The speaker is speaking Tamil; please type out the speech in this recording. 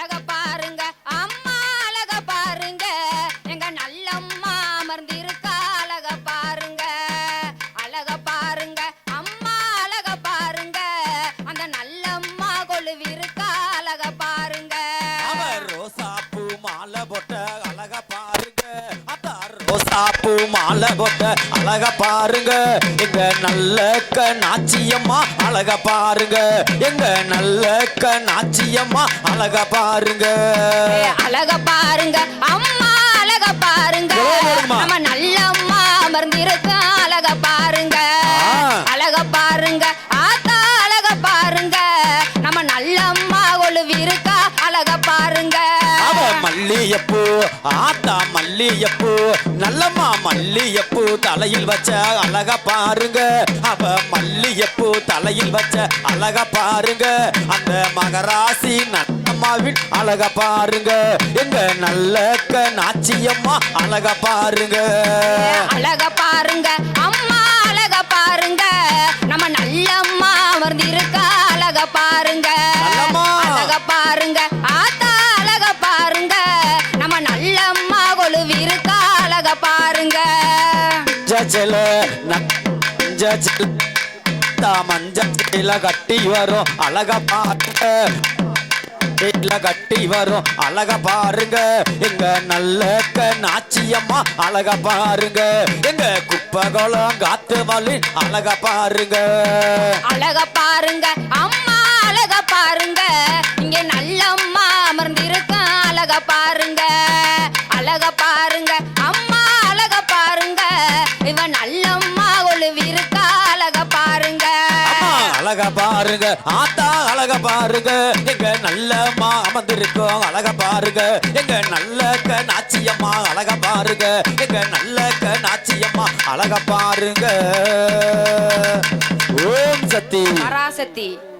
அழக பாரு. ரோசாப்பூ மாலை போட்ட அழக பாருங்க. எங்க நல்ல நாச்சியம்மா அழக பாருங்க. எங்க நல்ல நாச்சியம்மா அழக பாருங்க. அழக பாருங்க. அம்மா அழக பாருங்க? நம்ம நல்லம்மா அமர்ந்திருக்க அழக பாருங்க. அழக பாருங்க. ஆத்தா அழக பாருங்க. நம்ம நல்லம்மா ஒழுவிருக்கா அழக பாருங்க. மல்லியப்பூ ஆத்தா மல்லியப்பூ நல்லம்மா மல்லியப்பூ தலையில் வச்ச அழக பாருங்க. அவ மல்லியப்பூ தலையில் வச்ச அழக பாருங்க. அந்த மகராசி நன்னம்மாவின் அழக பாருங்க. எங்க நல்ல நாச்சியம்மா அழக பாருங்க. அழக பாருங்க அம்மா அழக பாருங்க. நம்ம நல்லம்மா அமர்ந்திருக்கா அழக பாருங்க. கொழுவிருக்கா அழக பாருங்க. ஜல ஜல மஞ்சள் கட்டி வரும். அழக பாருங்க. வீட்டுல கட்டி வரும். அழக பாருங்க. எங்க நல்ல நாச்சியம்மா அழக பாருங்க. எங்க குப்பகுளம் காத்து மல்லி அழக பாருங்க. அழக பாருங்க அம்மா அழக பாருங்க. அழக பாருங்க. ஆத்தா அழக பாருங்க. எங்க நல்லம்மா அமர்ந்திருக்கோம் அழக பாருங்க. எங்க நல்ல நாச்சியம்மா அழக பாருங்க. எங்க நல்ல நாச்சியம்மா அழக பாருங்க. ஓம் சக்தி. பராசக்தி.